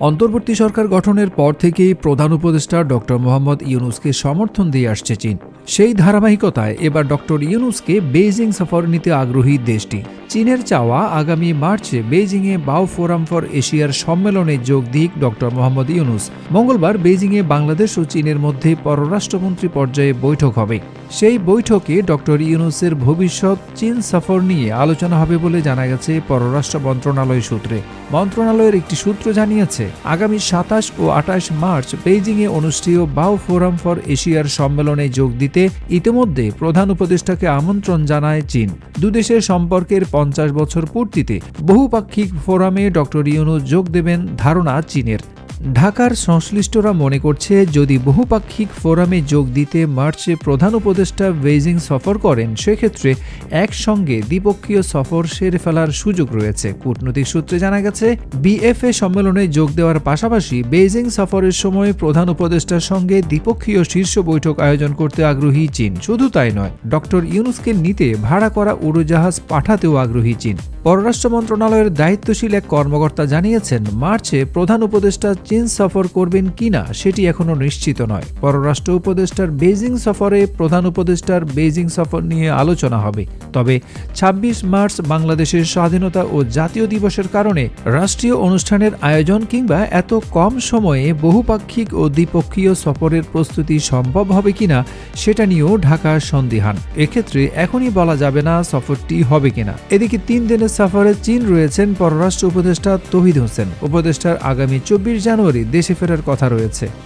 অন্তর্বর্তী সরকার গঠনের পর থেকেই প্রধান উপদেষ্টা ডক্টর মোহাম্মদ ইউনুসকে সমর্থন দিয়ে আসছে চীন। সেই ধারাবাহিকতায় এবার ডক্টর ইউনুসকে বেইজিং সফর নিতে আগ্রহী দেশটি। চীনের চাওয়া আগামী মার্চে বেইজিংয়ে বাও ফোরাম ফর এশিয়ার সম্মেলনে যোগ দিক ডক্টর মোহাম্মদ ইউনুস। মঙ্গলবার বেইজিংয়ে বাংলাদেশ ও চীনের মধ্যে পররাষ্ট্রমন্ত্রী পর্যায়ে বৈঠক হবে। সেই বৈঠকে ডক্টর ইউনুসের ভবিষ্যৎ, চীন সফর নিয়ে আলোচনা হবে বলে জানা গেছে পররাষ্ট্র মন্ত্রণালয় সূত্রে। মন্ত্রণালয়ের একটি সূত্র জানিয়েছে, আগামী সাতাশ ও আঠাশ মার্চ বেইজিংয়ে অনুষ্ঠেয় বাও ফোরাম ফর এশিয়ার সম্মেলনে যোগ দিতে ইতিমধ্যে প্রধান উপদেষ্টাকে আমন্ত্রণ জানায় চীন। দুদেশের সম্পর্কের পঞ্চাশ বছর পূর্তিতে বহুপাক্ষিক ফোরামে ডক্টর ইউনু যোগ দেবেন ধারণা চীনের। ঢাকার সংশ্লিষ্টরা মনে করছে, যদি বহুপাক্ষিক ফোরামে যোগ দিতে মার্চে প্রধান উপদেষ্টা বেইজিং সফর করেন, সেক্ষেত্রে একসঙ্গে দ্বিপক্ষীয় সফর সেরে ফেলার সুযোগ রয়েছে। কূটনৈতিক সূত্রে জানা গেছে, বিএফএ সম্মেলনে যোগ দেওয়ার পাশাপাশি বেইজিং সফরের সময় প্রধান উপদেষ্টার সঙ্গে দ্বিপক্ষীয় শীর্ষ বৈঠক আয়োজন করতে আগ্রহী চীন। শুধু তাই নয়, ডক্টর ইউনুসকে নিতে ভাড়া করা উড়োজাহাজ পাঠাতেও আগ্রহী চীন। পররাষ্ট্র মন্ত্রণালয়ের দায়িত্বশীল এক কর্মকর্তা জানিয়েছেন, মার্চে প্রধান উপদেষ্টা চীন সফর করবেন কিনা সেটি এখনও নিশ্চিত নয়। পররাষ্ট্র উপদেষ্টার বেইজিং সফরে প্রধান উপদেষ্টার বেইজিং সফর নিয়ে আলোচনা হবে। তবে ২৬ মার্চ বাংলাদেশের স্বাধীনতা ও জাতীয় দিবসের কারণে রাষ্ট্রীয় অনুষ্ঠানের আয়োজন কিংবা এত কম সময়ে বহুপাক্ষিক ও দ্বিপক্ষীয় সফরের প্রস্তুতি সম্ভব হবে কিনা সেটা নিয়েও ঢাকা সন্দিহান। এক্ষেত্রে এখনই বলা যাবে না সফরটি হবে কিনা। এদিকে তিন দিনের সফরে চীন রয়েছেন পররাষ্ট্র উপদেষ্টা তহিদ হোসেন। উপদেষ্টার আগামী চব্বিশ জানুয়ারি দেশে ফেরার কথা রয়েছে।